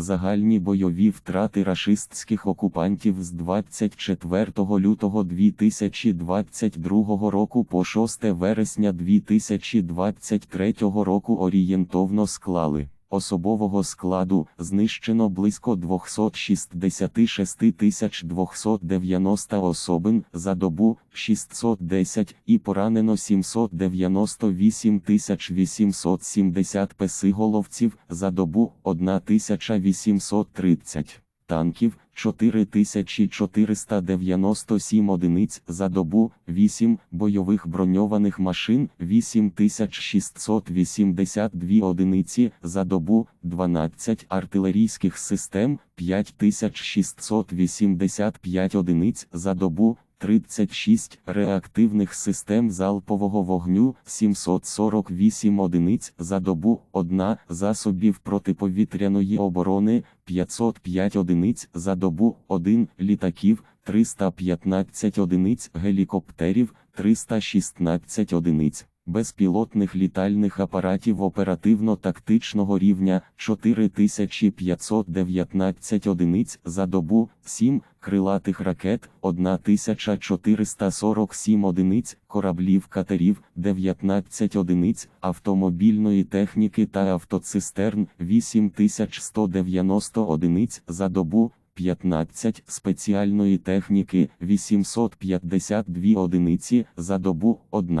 Загальні бойові втрати рашистських окупантів з 24 лютого 2022 року по 6 вересня 2023 року орієнтовно склали. Особового складу знищено близько 266 290 особин за добу 610 і поранено 798 870 песиголовців за добу 1830 танків 4497 одиниць за добу, 8 бойових броньованих машин 8682 одиниці за добу, 12 артилерійських систем 5685 одиниць за добу, 36 реактивних систем залпового вогню 748 одиниць за добу, 1 засобів протиповітряної оборони 505 одиниць за добу, 1 літаків 315 одиниць гелікоптерів 316 одиниць. Безпілотних літальних апаратів оперативно-тактичного рівня 4519 одиниць за добу, 7 крилатих ракет 1447 одиниць, кораблів катерів 19 одиниць, автомобільної техніки та автоцистерн 8190 одиниць за добу, 15 спеціальної техніки 852 одиниці за добу, 1.